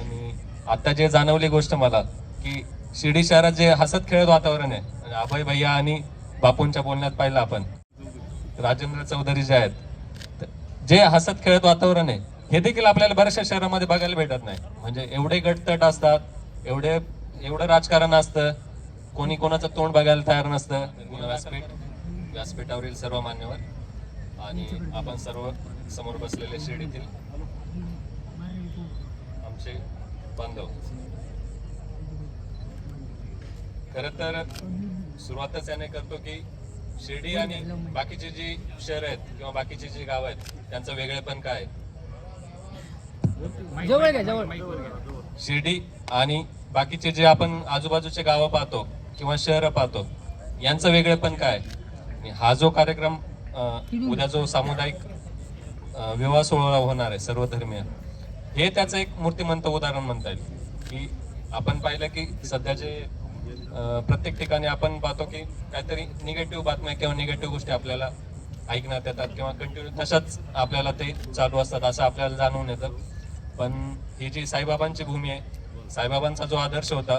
आणि आता जे जाणवली गोष्ट मला की शिर्डी शहरात जे हसत खेळत वातावरण आहे अभय भैया आणि बापूंच्या बोलण्यात पाहिलं आपण राजेंद्र चौधरी जे आहेत जे हसत खेळत वातावरण आहे हे देखील आपल्याला बऱ्याचशा शहरामध्ये बघायला भेटत नाही. म्हणजे एवढे गटतट असतात एवढे एवढं राजकारण असतं कोणी कोणाचं तोंड बघायला तयार नसतं व्यासपीठ व्यासपीठावरील सर्व मान्यवर आणि आपण सर्व समोर बसलेले शिर्डीतील आमचे बांधव. खर तर सुरुवातच याने करतो की शिर्डी आणि बाकीचे जी शहर आहेत किंवा बाकीचे जी गाव आहेत त्यांचं वेगळेपण काय? शिर्डी आणि बाकीचे जे आपण आजूबाजूचे गावं पाहतो किंवा शहरं पाहतो यांचं वेगळेपण काय? हा जो कार्यक्रम उद्या जो सामुदायिक विवाह सोहळा होणार आहे सर्वधर्मीय हे त्याचं एक मूर्तिमंत उदाहरण म्हणता येईल. की आपण पाहिलं की सध्याचे प्रत्येक ठिकाणी आपण पाहतो की काहीतरी निगेटिव्ह बातम्या किंवा निगेटिव्ह गोष्टी आपल्याला ऐकण्यात येतात किंवा कंटिन्यू तशाच आपल्याला ते चालू असतात असं आपल्याला जाणवून येतं. पण ही जी साईबाबांची भूमी आहे साईबाबांचा जो आदर्श होता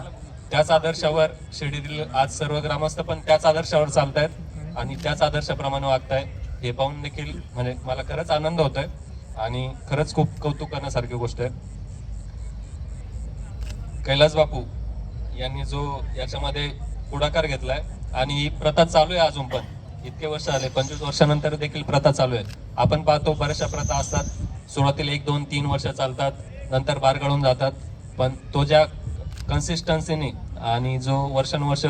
त्याच आदर्शावर शिर्डीतील आज सर्व ग्रामस्थ पण त्याच आदर्शावर चालतायत आणि त्याच आदर्शाप्रमाणे वागतायत हे पाहून देखील म्हणजे मला खरंच आनंद होतोय. आणि खरंच खूप कौतुक करण्यासारखी गोष्ट आहे. कैलास बापू यांनी जो याच्यामध्ये पुढाकार घेतलाय आणि ही प्रथा चालू आहे अजून पण. इतके वर्ष आले पंचवीस वर्षानंतर देखील प्रथा चालू आहे. आपण पाहतो बऱ्याचशा प्रथा असतात. सुरुवातीला एक दोन तीन वर्ष चालतात नंतर बारगळून जातात. पण तो ज्या कन्सिस्टन्सीने आणि जो वर्षानुवर्ष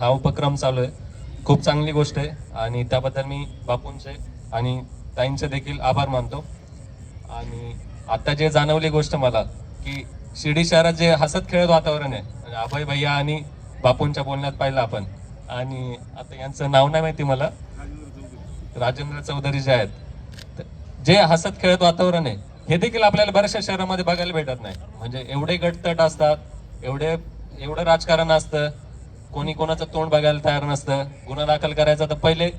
हा उपक्रम चालू आहे खूप चांगली गोष्ट आहे. आणि त्याबद्दल मी बापूंचे आणि ताईंचे देखील आभार मानतो. आणि आता जे जाणवली गोष्ट मला की शिर्डी शहरात जे हसत खेळत वातावरण आहे अभय भैया आणि बापूंच्या बोलण्यात पाहिलं आपण आणि आता यांचं नाव नाही माहिती मला राजेंद्र चौधरी जे आहेत जे हसत खेळत वातावरण आहे हे देखील आपल्याला बऱ्याचशा शहरामध्ये बघायला भेटत नाही. म्हणजे एवढे गटतट असतात एवढे एवढं राजकारण असतं कोणी कोणाचं तोंड बघायला तयार नसतं गुन्हा दाखल करायचा तर पहिले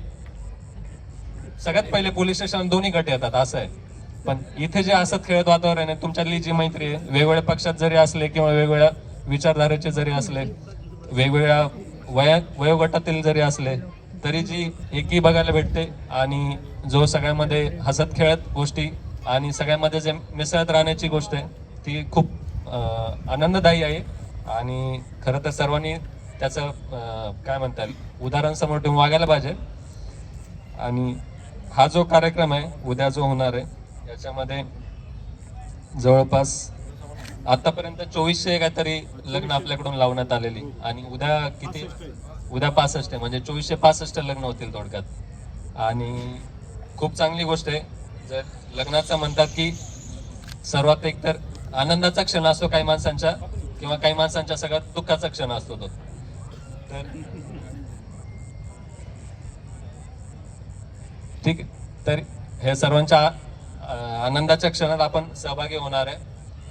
सगळ्यात पहिले पोलीस स्टेशन दोन्ही गट येतात असं आहे. पण इथे जे हसत खेळत वातावरण आहे तुमच्यातली जी मैत्री आहे वेगवेगळ्या पक्षात जरी असले किंवा वेगवेगळ्या विचारधारेचे जरी असले वेगवेगळ्या वया वयोगटातील जरी असले तरी जी एकी बघायला भेटते आणि जो सगळ्यामध्ये हसत खेळत गोष्टी आणि सगळ्यामध्ये जे मिसळत राहण्याची गोष्ट आहे ती खूप आनंददायी आहे. आणि खरं तर सर्वांनी त्याचं काय काय म्हणतात उदाहरण समोर ठेवून वागायला पाहिजे. आणि हा जो कार्यक्रम आहे उद्या जो होणार आहे याच्यामध्ये जवळपास आतापर्यंत चोवीसशे काहीतरी लग्न आपल्याकडून लावण्यात आलेली. आणि उद्या किती? उद्या पासष्ट आहे. म्हणजे चोवीसशे पासष्ट लग्न होतील थोडक्यात. आणि खूप चांगली गोष्ट आहे. जर लग्नाचं म्हणतात की सर्वात एक तर आनंदाचा क्षण असतो काही माणसांच्या किंवा काही माणसांच्या सगळ्यात दुःखाचा क्षण असतो तो. तर ठीक आहे. तर हे सर्वांच्या आनंदाच्या क्षणात आपण सहभागी होणार आहे.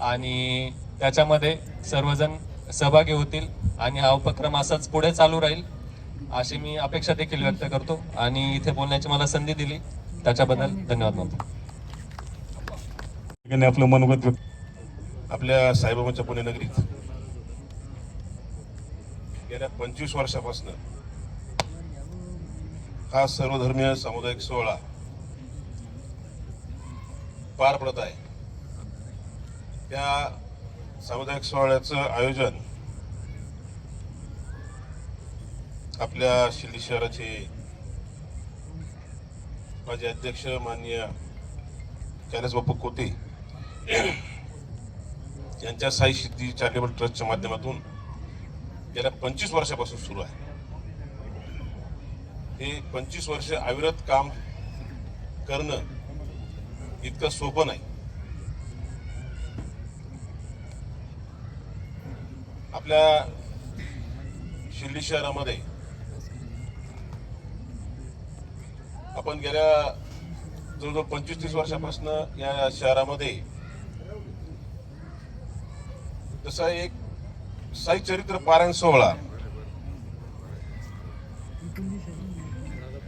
आणि त्याच्यामध्ये सर्वजण सहभागी होतील आणि हा उपक्रम असाच पुढे चालू राहील अशी मी अपेक्षा देखील व्यक्त करतो. आणि इथे बोलण्याची मला संधी दिली. त्याच्याबद्दल धन्यवाद मानतो. आपलं मनोगत आपल्या साईबाबांच्या पुणे नगरीत गेल्या पंचवीस वर्षापासून हा सर्वधर्मीय सामुदायिक सोहळा पार पडत आहे. त्या सामुदायिक सोहळ्याचं आयोजन आपल्या शिर्डी शहराचे माझे अध्यक्ष माननीय कैलास बापू कोते यांच्या साई सिद्धी चॅरिटेबल ट्रस्टच्या माध्यमातून गेल्या पंचवीस वर्षापासून सुरू आहे. हे पंचवीस वर्ष अविरत काम करणं इतकं सोपं नाही. आपल्या शिर्डी शहरामध्ये आपण गेल्या जवळजवळ पंचवीस तीस वर्षापासून या शहरामध्ये जसा एक साई चरित्र पारायण सोहळा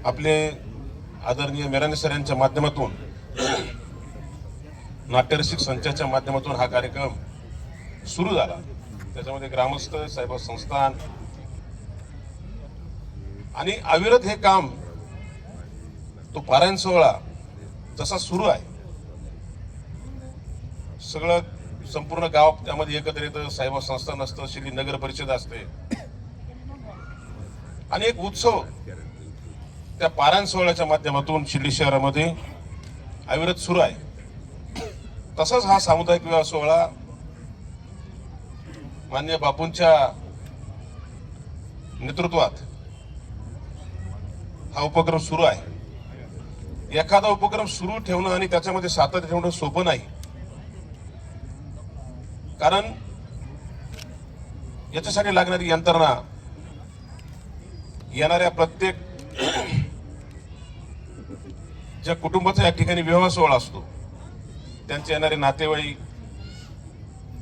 आपले आदरणीय मेराने सर यांच्या माध्यमातून नाट्यरसिक संचाच्या माध्यमातून हा कार्यक्रम सुरू झाला. त्याच्यामध्ये ग्रामस्थ साहेब संस्थान आणि अविरत हे काम तो पारायण सोहळा जसा सुरू आहे सगळं संपूर्ण गाव त्यामध्ये एकत्र येतं साहेब संस्थान असतं श्री नगर परिषद असते. आणि एक उत्सव त्या पारायण सोहळ्याच्या माध्यमातून शिर्डी शहरामध्ये अविरत सुरू आहे. तसाच हा सामुदायिक विवाह सोहळा मान्य बापूंच्या नेतृत्वात हा उपक्रम सुरू आहे. एखादा उपक्रम सुरू ठेवणं आणि त्याच्यामध्ये सातत्य ठेवणं सोपं नाही. कारण याच्यासाठी लागणारी यंत्रणा येणाऱ्या प्रत्येक ज्या कुटुंबाचा या ठिकाणी विवाह सोहळा असतो त्यांचे येणारे नातेवाईक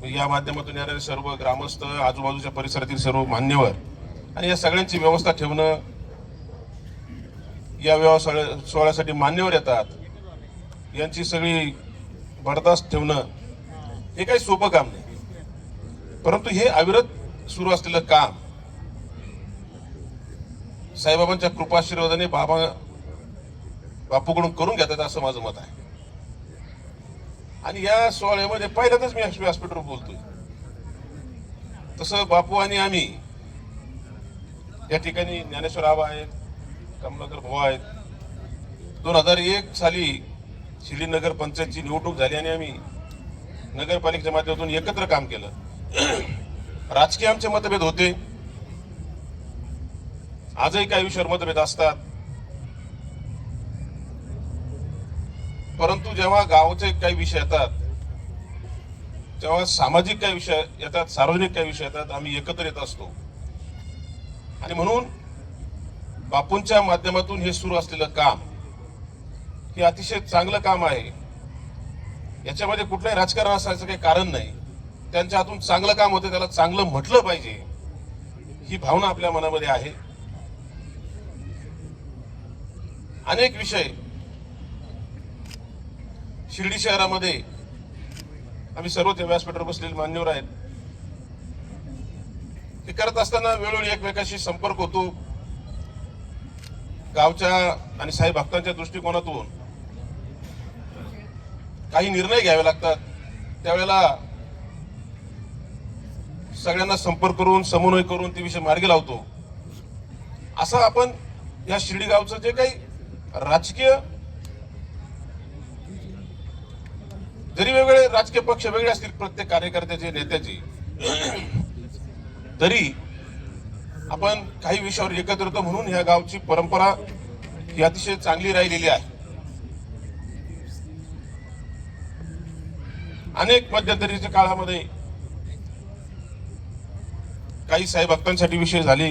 या माध्यमातून येणारे सर्व ग्रामस्थ आजूबाजूच्या परिसरातील सर्व मान्यवर आणि या सगळ्यांची व्यवस्था ठेवणं या विवाह सोहळ्या- सोहळ्यासाठी मान्यवर येतात यांची सगळी बरदास्त ठेवणं हे काही सोपं काम नाही. परंतु हे अविरत सुरू असलेलं काम साईबाबांच्या कृपाशीर्वादाने बाबा बापूकडून करून घेतात असं माझं मत आहे. आणि या सोहळ्यामध्ये पहिल्यांदाच मी व्यासपीठावर बोलतोय. तसं बापू आणि आम्ही या ठिकाणी ज्ञानेश्वर आबा आहेत कमलाकर भाऊ आहेत. दोन हजार एक साली शिर्डी नगर पंचायतची निवडणूक झाली आणि आम्ही नगरपालिकेच्या माध्यमातून एकत्र काम केलं. राजकीय आमचे मतभेद होते. आजही काही विषयावर मतभेद असतात. परंतु जेव्हा गावचे काही विषय येतात तेव्हा सामाजिक काही विषय येतात सार्वजनिक काही विषय येतात आम्ही एकत्र येत असतो. आणि म्हणून बापूंच्या माध्यमातून हे सुरू असलेलं काम हे अतिशय चांगलं काम आहे. याच्यामध्ये कुठलंही राजकारण असायचं काही कारण नाही. त्यांच्या हातून चांगलं काम होतं त्याला चांगलं म्हटलं पाहिजे ही भावना आपल्या मनामध्ये आहे. अनेक विषय शिर्डी शहरामध्ये आम्ही सर्व ते व्यासपीठावर बसलेले मान्यवर आहेत. ते करत असताना वेळोवेळी एकमेकाशी संपर्क होतो. गावच्या आणि साई भक्तांच्या दृष्टिकोनातून काही निर्णय घ्यावे लागतात. त्यावेळेला सगळ्यांना संपर्क करून समन्वय करून ते विषय मार्गी लावतो. असं आपण या शिर्डी गावचं जे काही राजकीय जरी वेगवेगळे राजकीय पक्ष वेगळे असतील प्रत्येक कार्यकर्त्याचे नेत्याचे तरी आपण काही विषयावर एकत्र होतो म्हणून ह्या गावची परंपरा ही अतिशय चांगली राहिलेली आहे. अनेक मध्यंतरीच्या काळामध्ये काही साई भक्तांसाठी विषय झाले.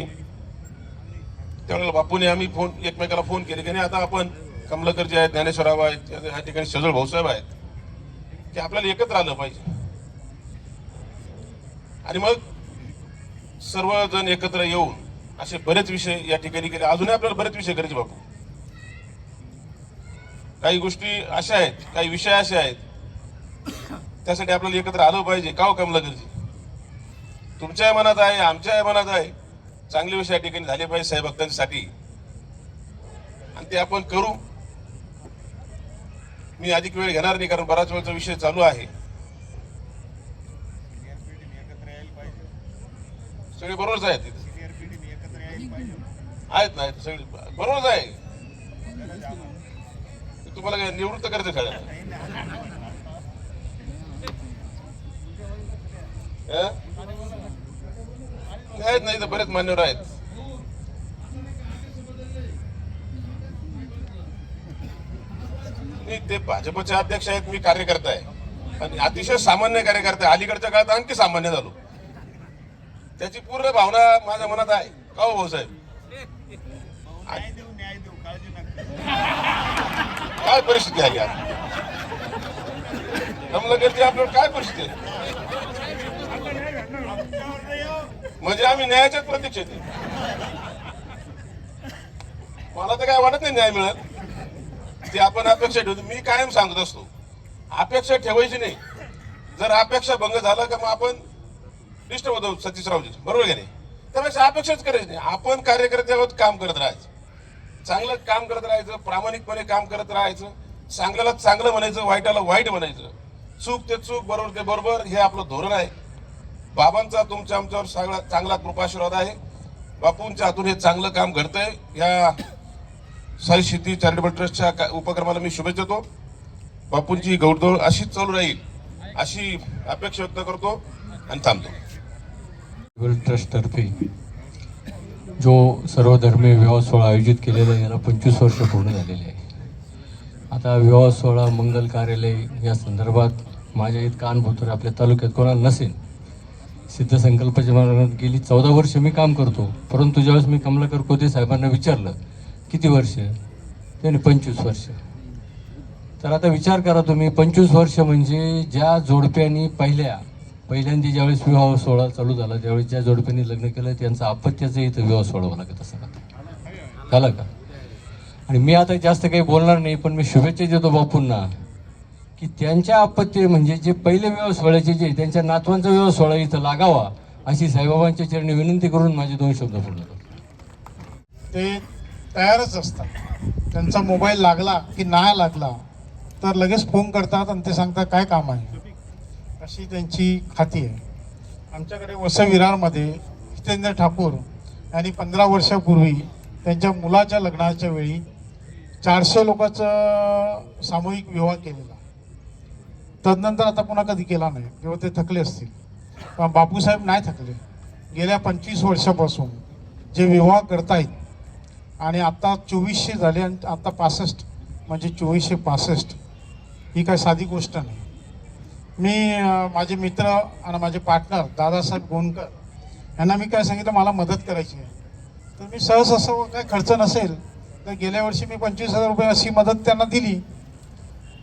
त्यावेळेला बापूने आम्ही फोन एकमेकाला फोन केले की नाही आता आपण कमलकर जे आहेत ज्ञानेश्वरराव आहेत या ठिकाणी सजळ भाऊसाहेब आहेत. ते आपल्याला एकत्र आलं पाहिजे. आणि मग सर्वजण एकत्र येऊन असे बरेच विषय या ठिकाणी केले. अजूनही आपल्याला बरेच विषय करायचे बापू. काही गोष्टी अशा आहेत काही विषय असे आहेत. त्यासाठी आपल्याला एकत्र आलं पाहिजे. का हो कमलाकरजी? तुमच्या मनात आहे आमच्या मनात आहे. चांगले विषय या ठिकाणी झाले पाहिजे साहेब भक्तांसाठी. आणि ते आपण करू. मी अधिक वेळ घेणार नाही कारण बराच वेळचा विषय चालू आहे. सगळे बरोबरच आहेत आहेत ना सगळे बरोबरच आहे तुम्हाला काय निवृत्त करायचं सगळ्या आहेत नाही तर बरेच मान्यवर आहेत. मी ते भाजपचे अध्यक्ष आहेत मी कार्यकर्ता आहे. आणि अतिशय सामान्य कार्यकर्ता आहे अलीकडच्या काळात आणखी सामान्य झालो. त्याची पूर्ण भावना माझ्या मनात आहे. का हो भाऊसाहेब काय परिस्थिती आहे यार कमलाकरची आपल्यावर काय परिस्थिती म्हणजे आम्ही न्यायाच्याच प्रतीक्षेत. मला तर काय वाटत नाही न्याय मिळत. ते आपण अपेक्षा ठेवतो. मी कायम सांगत असतो अपेक्षा ठेवायची नाही. जर अपेक्षा भंग झाला का मग आपण लिस्ट होतो सतीशरावजी बरोबर की नाही? त्यापेक्षा अपेक्षाच करायची नाही. आपण कार्यकर्ते आहोत काम करत राहायचं. चांगलं काम करत राहायचं प्रामाणिकपणे काम करत राहायचं चांगल्याला चांगलं म्हणायचं वाईटाला वाईट म्हणायचं. चूक ते चूक बरोबर ते बरोबर हे आपलं धोरण आहे. बाबांचा तुमच्या आमच्यावर चांगला चांगला कृपाशीर्वाद आहे. बापूंच्या हातून हे चांगलं काम घडतंय. या साई सिद्धी चॅरिटेबल ट्रस्टच्या का- उपक्रमाला मी शुभेच्छा देतो. बापूंची गौडदौड अशीच चालू राहील अशी अपेक्षा व्यक्त करतो आणि थांबतो. ट्रस्टतर्फे जो सर्वधर्मीय विवाह सोहळा आयोजित केलेला आहे याला पंचवीस वर्ष पूर्ण झालेले आहे. आता विवाह सोहळा मंगल कार्यालय या संदर्भात माझ्या इतका अनुभव तर आपल्या तालुक्यात कोणाला नसेल सिद्ध संकल्पाच्या मार्गात गेली चौदा वर्ष मी काम करतो परंतु ज्यावेळेस मी कमलाकर कोते साहेबांना विचारलं किती वर्ष? त्याने पंचवीस वर्ष. तर आता विचार करा तुम्ही पंचवीस वर्ष म्हणजे ज्या जोडप्यांनी पहिल्या पहिल्यांदा ज्यावेळेस विवाह सोहळा चालू झाला त्यावेळेस ज्या जोडप्यांनी लग्न केलं त्यांचं अपत्याचं इथं विवाह सोहळा लागत असं झालं का? आणि मी आता जास्त काही बोलणार नाही पण मी शुभेच्छा देतो बापूंना की त्यांच्या अपत्य म्हणजे जे पहिले विवाह सोहळ्याचे जे त्यांच्या नातवांचा विवाह सोहळा इथं लागावा अशी साईबाबांच्या चरणी विनंती करून माझे दोन शब्द पूर्ण करतो. ते तयारच असतात. त्यांचा मोबाईल लागला की नाही लागला तर लगेच फोन करतात आणि ते सांगतात काय काम आहे? अशी त्यांची खाती आहे. आमच्याकडे वसविरारमध्ये जितेंद्र ठाकूर यांनी पंधरा वर्षापूर्वी त्यांच्या मुलाच्या लग्नाच्या वेळी चारशे लोकांचं सामूहिक विवाह केलेला. तदनंतर आता पुन्हा कधी केला नाही किंवा ते थकले असतील. पण बापूसाहेब नाही थकले. गेल्या पंचवीस वर्षापासून जे विवाह करतायत आणि आता चोवीसशे झाले आणि आता पासष्ट म्हणजे चोवीसशे पासष्ट. ही काय साधी गोष्ट नाही. मी माझे मित्र आणि माझे पार्टनर दादासाहेब गोंडकर यांना मी काय सांगितलं मला मदत करायची आहे. तर मी सहज असं काय खर्च नसेल तर गेल्या वर्षी मी पंचवीस हजार रुपये अशी मदत त्यांना दिली.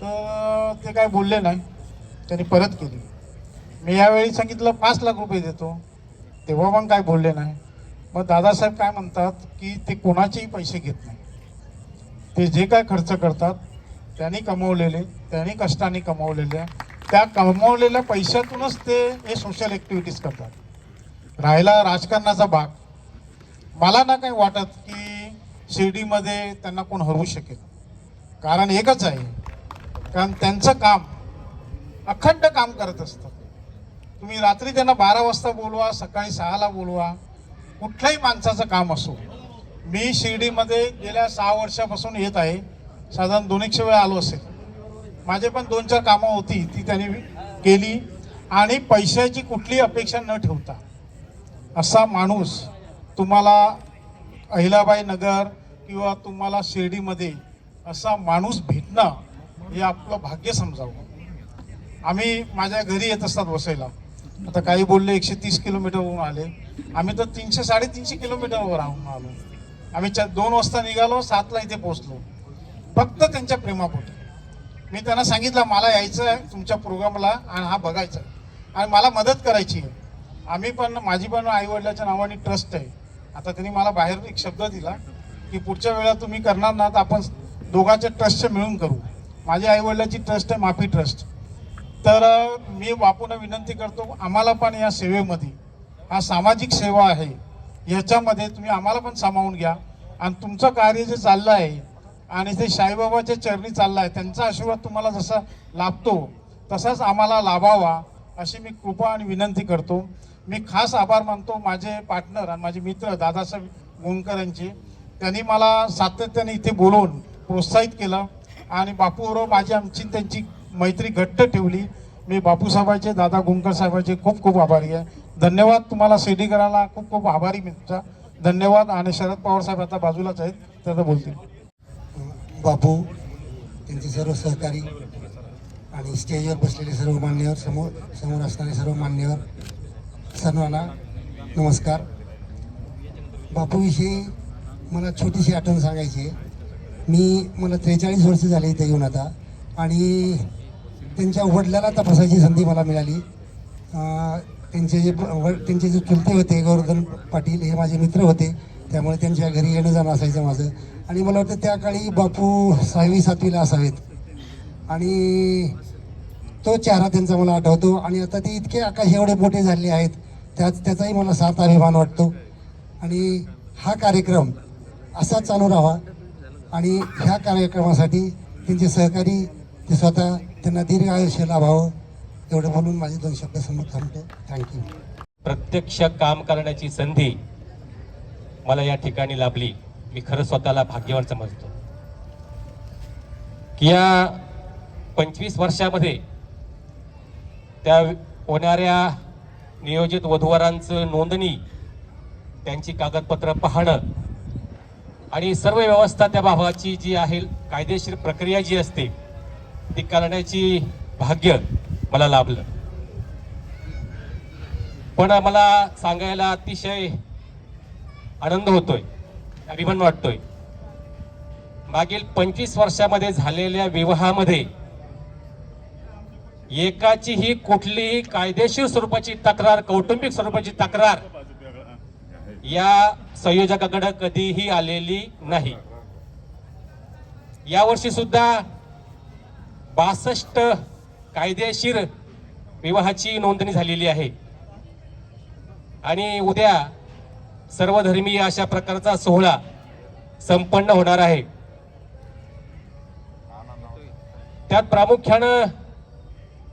तर ते काय बोलले नाही त्यांनी परत केली. मी यावेळी सांगितलं पाच लाख रुपये देतो. तेव्हा पण काय बोलले नाही. मग दादासाहेब काय म्हणतात की ते कोणाचेही पैसे घेत नाही. ते जे काय खर्च करतात त्यांनी कमवलेले त्यांनी कष्टाने कमवलेल्या त्या कमवलेल्या पैशातूनच ते हे सोशल ॲक्टिव्हिटीज करतात. राहिला राजकारणाचा भाग. मला ना काही वाटत की शिर्डीमध्ये त्यांना कोण हरवू शकेल. कारण एकच आहे कारण त्यांचं काम अखंड काम करत असतं. तुम्ही रात्री त्यांना बारा वाजता बोलवा सकाळी सहाला बोलवा कुठल्याही माणसाचं काम असो. मी शिर्डीमध्ये गेल्या सहा वर्षापासून येत आहे. साधारण दोन एकशे वेळा आलो असेल. माझे पण दोन चार कामं होती ती त्यांनी केली. आणि पैशाची कुठली अपेक्षा न ठेवता असा माणूस तुम्हाला अहिलाबाई नगर किंवा तुम्हाला शिर्डीमध्ये असा माणूस भेटणं हे आपलं भाग्य समजावं. आम्ही माझ्या घरी येत असतात बसायला आता काही बोलले एकशे तीस किलोमीटरवरून आले. आम्ही तर तीनशे साडेतीनशे किलोमीटरवर राहून आलो. आम्ही चार दोन वाजता निघालो सातला इथे पोहोचलो. फक्त त्यांच्या प्रेमापोटी. मी त्यांना सांगितलं मला यायचं आहे तुमच्या प्रोग्रामला आणि हा बघायचा आहे. आणि मला मदत करायची आहे. आम्ही पण माझी पण आईवडिलाच्या नावाने ट्रस्ट आहे. आता त्यांनी मला बाहेर एक शब्द दिला की पुढच्या वेळा तुम्ही करणार ना तर आपण दोघांच्या ट्रस्टचे मिळून करू. माझ्या आईवडिलाची ट्रस्ट आहे माफी ट्रस्ट. तर मी बापूंना विनंती करतो आम्हाला पण या सेवेमध्ये हा सामाजिक सेवा आहे. याच्यामध्ये तुम्ही आम्हाला पण सामावून घ्या. आणि तुमचं कार्य जे चाललं आहे आणि ते साईबाबाच्या चरणी चाललं आहे त्यांचा आशीर्वाद तुम्हाला जसा लाभतो तसाच आम्हाला लाभावा अशी मी कृपा आणि विनंती करतो. मी खास आभार मानतो माझे पार्टनर आणि माझे मित्र दादासाहेब गोंडकरांचे त्यांनी मला सातत्याने इथे बोलवून प्रोत्साहित केलं आणि बापूबरोबर माझी आमची त्यांची मैत्री घट्ट ठेवली. मी बापूसाहेबांचे दादा गुंकर साहेबांचे खूप खूप आभारी आहे. धन्यवाद तुम्हाला करायला. खूप खूप आभारी मी तुमचा. धन्यवाद. आणि शरद पवार साहेब आता बाजूलाच आहेत. तर बोलतील. बापू त्यांचे सर्व सहकारी आणि स्टेजवर बसलेले सर्व मान्यवर समोर समोर असणारे सर्व मान्यवर सर्वांना नमस्कार. बापूविषयी मला छोटीशी आठवण सांगायची आहे. मी मला त्रेचाळीस वर्ष झाले इथे येऊन आता. आणि त्यांच्या वडिलाला तपासायची संधी मला मिळाली. त्यांचे जे व- त्यांचे जे चुलते होते गोवर्धन पाटील हे माझे मित्र होते. त्यामुळे त्यांच्या घरी येणं जाणं असायचं माझं. आणि मला वाटतं त्या काळी बापू सहावी सातवीला असावेत. आणि तो चेहरा त्यांचा मला आठवतो. आणि आता ते इतके आकाश एवढे मोठे झाले आहेत त्याच त्याचाही मला साथ अभिमान वाटतो. आणि हा कार्यक्रम असा चालू राहावा. आणि ह्या कार्यक्रमासाठी त्यांचे सहकारी ते स्वतः त्यांना दीर्घ आयुष्य लाभावं. एवढं बोलून माझे दोन शब्द समोर थांबतो. थँक्यू प्रत्यक्ष काम करण्याची संधी मला या ठिकाणी लाभली. मी खरं स्वतःला भाग्यवान समजतो. की या पंचवीस वर्षामध्ये त्या होणाऱ्या नियोजित वधूवरांचं नोंदणी त्यांची कागदपत्र पाहणं आणि सर्व व्यवस्था त्या बाबाची जी आहे कायदेशीर प्रक्रिया जी असते ती करण्याची भाग्य मला लाभलं. पण मला सांगायला अतिशय आनंद होतोय अभिमान वाटतोय. मागील पंचवीस वर्षामध्ये झालेल्या विवाहामध्ये एकाचीही कुठलीही कायदेशीर स्वरूपाची तक्रार कौटुंबिक स्वरूपाची तक्रार या संयोजकाकडे कधीही आलेली नाही. यावर्षी सुद्धा बासष्ट कायदेशीर विवाहाची नोंदणी झालेली आहे. आणि उद्या सर्वधर्मीय अशा प्रकारचा सोहळा संपन्न होणार आहे. त्यात प्रामुख्यानं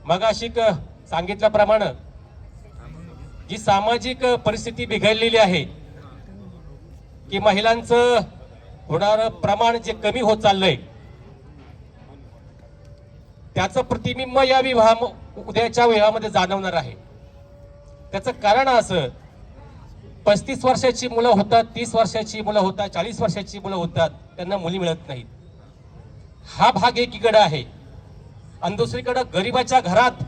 मगाशी सांगितल्याप्रमाणे जी सामाजिक परिस्थिती बिघडलेली आहे की महिलांचं होणारं प्रमाण जे कमी होत चाललंय त्याचं प्रतिबिंब या विवाह उद्याच्या विवाहामध्ये जाणवणार आहे. त्याचं कारण असं पस्तीस वर्षाची मुलं होतात तीस वर्षाची मुलं होतात चाळीस वर्षाची मुलं होतात त्यांना मुली मिळत नाहीत. हा भाग एकीकडे आहे. आणि दुसरीकडं गरिबाच्या घरात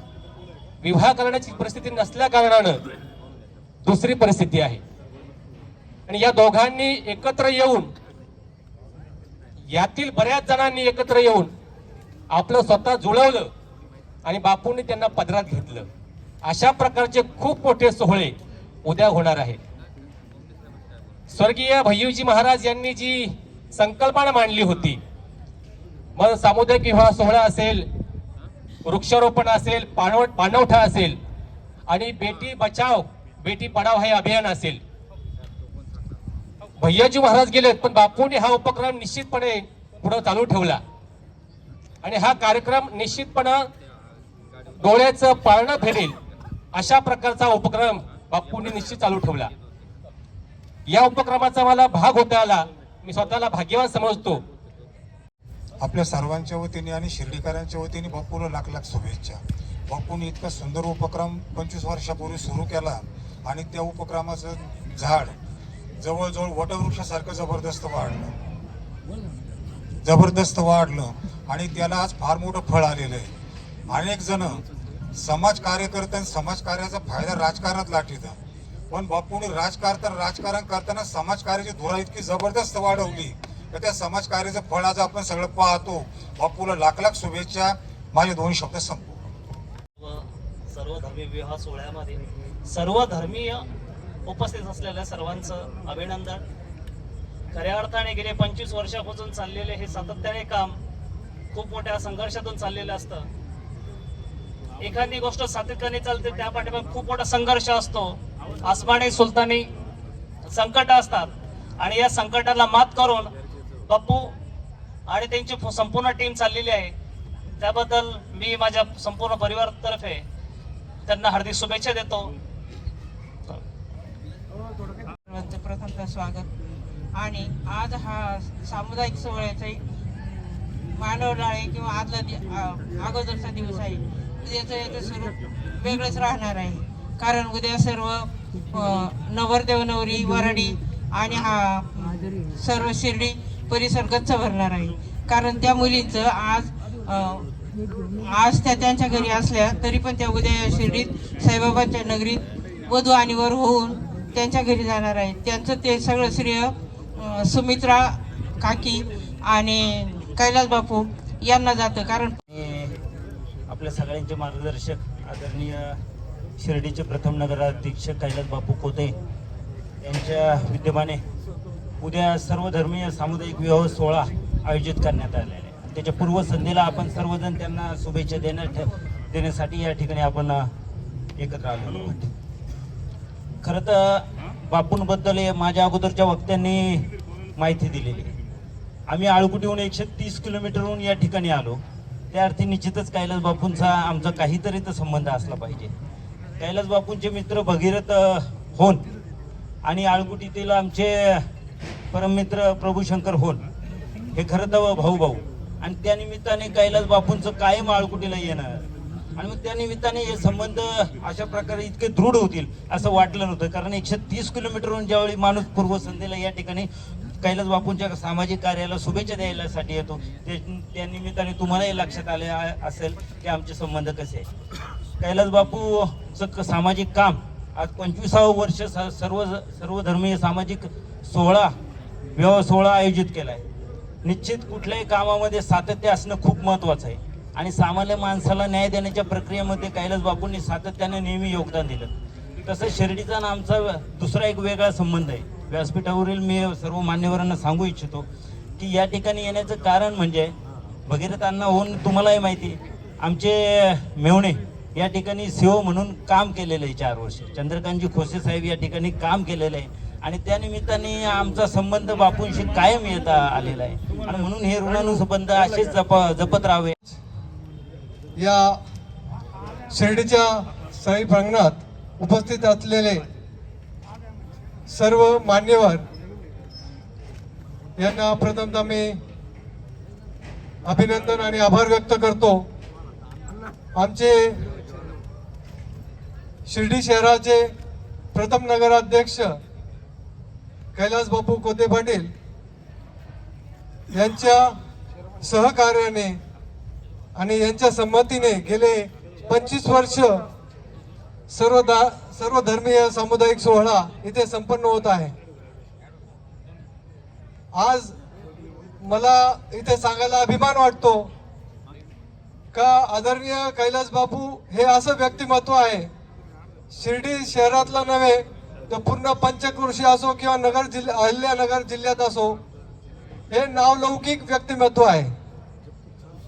विवाह करण्याची परिस्थिती नसल्या कारणानं दुसरी परिस्थिती आहे. आणि या दोघांनी एकत्र येऊन यातील बऱ्याच जणांनी एकत्र येऊन आपलं स्वतः जुळवलं आणि बापूंनी त्यांना पदरात घेतलं. अशा प्रकारचे खूप मोठे सोहळे उद्या होणार आहेत. स्वर्गीय भैयूजी महाराज यांनी जी संकल्पना मांडली होती मग सामुदायिक विवाह सोहळा असेल वृक्षारोपण असेल पाणव पाणवठा असेल आणि बेटी बचाव बेटी पढाव हे अभियान असेल. भैयाजी महाराज गेलेत पण बापूंनी हा उपक्रम निश्चितपणे पुढे चालू ठेवला. आणि हा कार्यक्रम निश्चितपणे डोळ्याचं पाळणं फेरेल अशा प्रकारचा उपक्रम बापूंनी निश्चित चालू ठेवला. या उपक्रमाचा मला भाग होता आला. मी स्वतःला भाग्यवान समजतो. आपल्या सर्वांच्या वतीने आणि शिर्डीकरांच्या वतीने बापूला लाख लाख शुभेच्छा. बाप्पूने इतका सुंदर उपक्रम पंचवीस वर्षापूर्वी सुरू केला आणि त्या उपक्रमाचं झाड जवळजवळ वटवृक्षासारखं जबरदस्त वाढलं. जबरदस्त वाढलं. आणि त्याला आज फार मोठं फळ आलेलं आहे. अनेक जण समाज कार्यकर्ते समाजकार्याचा फायदा राजकारणात लाटीतात पण बापूने राजकारण राजकारण करताना समाजकार्याची धुरा इतकी जबरदस्त वाढवली तर त्या समाजकार्याचं फळ आज आपण सगळं पाहतो. बापूला लाख लाख शुभेच्छा. माझे दोन शब्द संपू सर्व धर्मीय विवाह सोहळ्यामध्ये सर्व धर्मीय उपस्थित असलेल्या सर्वांचं अभिनंदन. खऱ्या अर्थाने गेले पंचवीस वर्षापासून चाललेले हे सातत्याने काम खूप मोठ्या संघर्षातून चाललेलं असतं. एखादी गोष्ट सातत्याने चालते त्या पाठीमागे खूप मोठा संघर्ष असतो. आसमानी सुलतानी संकट असतात. आणि या संकटाला मात करून बाप्पू आणि त्यांची संपूर्ण टीम चाललेली आहे. त्याबद्दल मी माझ्या संपूर्ण परिवारातर्फे त्यांना हार्दिक शुभेच्छा देतो. सर्वांचं प्रथमतः स्वागत. आणि आज हा सामुदायिक सोहळ्याचा मानव आहे किंवा आदला दि अगोदरचा दिवस आहे. उद्याचं याचं स्वरूप वेगळंच राहणार आहे. कारण उद्या सर्व नवरदेव नवरी वराडी आणि हा सर्व शिर्डी परिसर गच्च भरणार आहे. कारण त्या मुलींचं आज आज त्या त्यांच्या घरी असल्या तरी पण त्या उद्या या शिर्डीत साईबाबांच्या नगरीत वधू आणि वर होऊन त्यांच्या घरी जाणार आहेत. त्यांचं ते सगळं श्रेय सुमित्रा काकी आणि कैलास बापू यांना जातं कारण आपल्या सगळ्यांचे मार्गदर्शक आदरणीय शिर्डीचे प्रथम नगराध्यक्ष कैलास बापू कोते यांच्या विद्यमाने उद्या सर्वधर्मीय सामुदायिक विवाह सोहळा आयोजित करण्यात आलेला आहे. त्याच्या पूर्वसंध्येला आपण सर्वजण त्यांना शुभेच्छा देण्या देण्यासाठी या ठिकाणी आपण एकत्र आलो खरं तर बापूंबद्दल माझ्या अगोदरच्या वक्त्यांनी माहिती दिलेली आम्ही आळकुटीहून एकशे तीस किलोमीटरहून या ठिकाणी आलो. त्या अर्थी निश्चितच कैलास बापूंचा आमचा काहीतरी तर संबंध असला पाहिजे. कैलास बापूंचे मित्र भगीरथ होन आणि आळकुटीतील आमचे परममित्र प्रभूशंकर होन हे खरं तर भाऊ भाऊ. आणि त्यानिमित्ताने कैलास बापूंचं कायम आळकुटीला येणार. आणि मग त्यानिमित्ताने हे संबंध अशा प्रकारे इतके दृढ होतील असं वाटलं नव्हतं. कारण एकशे तीस किलोमीटरहून ज्यावेळी माणूस पूर्वसंध्येला या ठिकाणी कैलास बापूंच्या सामाजिक कार्याला शुभेच्छा द्यायलासाठी येतो. ते त्या निमित्ताने तुम्हालाही लक्षात आले असेल की आमचे संबंध कसे आहे कैलास बापूचं क- सामाजिक काम आज पंचवीसावं वर्ष स- सर्व सर्वधर्मीय सामाजिक सोहळा विवाह सोहळा आयोजित केला आहे निश्चित कुठल्याही कामामध्ये सातत्य असणं खूप महत्त्वाचं आहे. आणि सामान्य माणसाला न्याय देण्याच्या प्रक्रियेमध्ये कैलास बापूंनी सातत्याने नेहमी योगदान दिलं. तसंच शिर्डीचा आणि आमचा दुसरा एक वेगळा संबंध आहे. व्यासपीठावरील मी सर्व मान्यवरांना सांगू इच्छितो की या ठिकाणी येण्याचं कारण म्हणजे भगीरथांना होऊन तुम्हालाही माहिती आमचे मेवणे या ठिकाणी सीओ म्हणून काम केलेलं आहे चार वर्ष. चंद्रकांतजी खोसे साहेब या ठिकाणी काम केलेलं आहे आणि त्या निमित्ताने आमचा संबंध बापूंशी कायम येता आलेला आहे. आणि म्हणून हे ऋणानुसंबंध असेच जप जपत राहावे. या शिर्डीच्या साई प्रांगणात उपस्थित असलेले सर्व मान्यवर यांना प्रथमतः मी अभिनंदन आणि आभार व्यक्त करतो. आमचे शिर्डी शहराचे प्रथम नगराध्यक्ष कैलास बापू कोते पाटील यांच्या सहकार्याने आणि यांच्या संमतीने गेले पंचवीस वर्ष सर्व दा सर्व धर्मीय सामुदायिक सोहळा इथे संपन्न होत आहे. आज मला इथे सांगायला अभिमान वाटतो का आदरणीय कैलास बापू हे असं व्यक्तिमत्व आहे शिर्डी शहरातलं नव्हे तर पूर्ण पंचकृषी असो किंवा नगर जिल्हा अहिल्यानगर जिल्ह्यात असो हे नावलौकिक व्यक्तिमत्व आहे.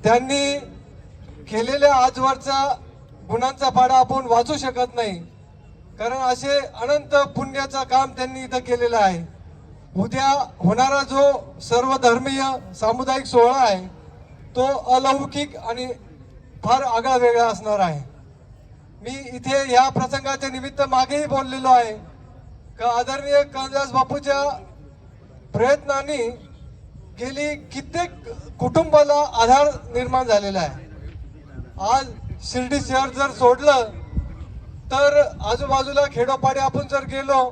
त्यांनी केलेल्या आजवरचा गुणांचा पाडा आपण वाचू शकत नाही. कारण असे अनंत पुण्याचं काम त्यांनी इथं केलेलं आहे. उद्या होणारा जो सर्वधर्मीय सामुदायिक सोहळा आहे तो अलौकिक आणि फार आगळा वेगळा असणार आहे. मी इथे या प्रसंगाच्या निमित्त मागेही बोललेलो आहे का आदरणीय कैलास बापूच्या प्रयत्नांनी गेली कित्येक कुटुंबाला आधार निर्माण झालेला आहे. आज शिर्डी शहर जर सोडलं तर आजूबाजूला खेडोपाडी आपण जर गेलो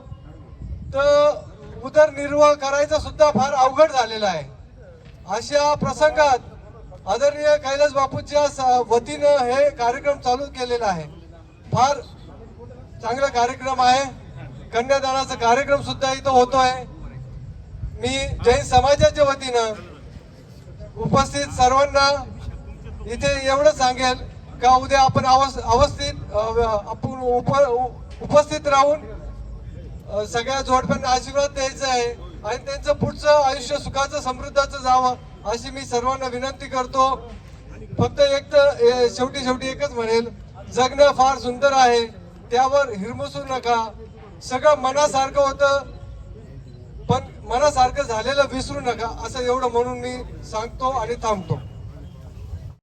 तर उदरनिर्वाह करायचा सुद्धा फार अवघड झालेला आहे. अशा प्रसंगात आदरणीय कैलास बापूच्या वतीनं हे कार्यक्रम चालू केलेला आहे. फार चांगला कार्यक्रम आहे. कन्यादानाचा कार्यक्रम सुद्धा इथं होतोय. मी जैन समाजाच्या वतीनं उपस्थित सर्वांना इथे एवढं सांगेल का उद्या आपण अवस्थित आपण उपस्थित राहून सगळ्या जोडप्यांना आशीर्वाद द्यायचा आहे आणि त्यांचं पुढचं आयुष्य सुखाचं समृद्धाचं जावं अशी मी सर्वांना विनंती करतो. फक्त एक तर ए, शेवटी शेवटी एकच म्हणेल जगणं फार सुंदर आहे त्यावर हिरमसू नका. सगळं मनासारखं होतं पण मनासारखं झालेलं विसरू नका असं एवढं म्हणून मी सांगतो आणि थांबतो.